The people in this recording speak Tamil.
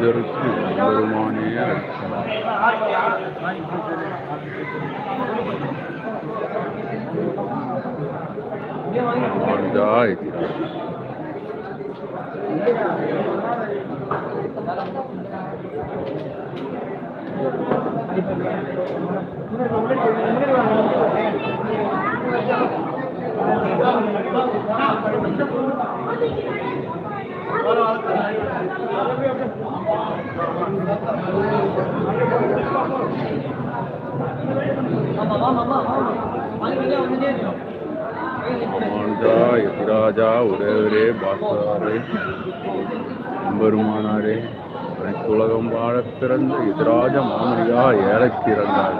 görüntü yorumhaneye Daha iyi. Thank you. மானிதா எதிராஜா உடையவரே பாஸ்கரே எம்பெருமானாரே அனைத்துலகம் வாழப் பிறந்த எதிராஜ மாமனியா ஏழச் சிறந்தார்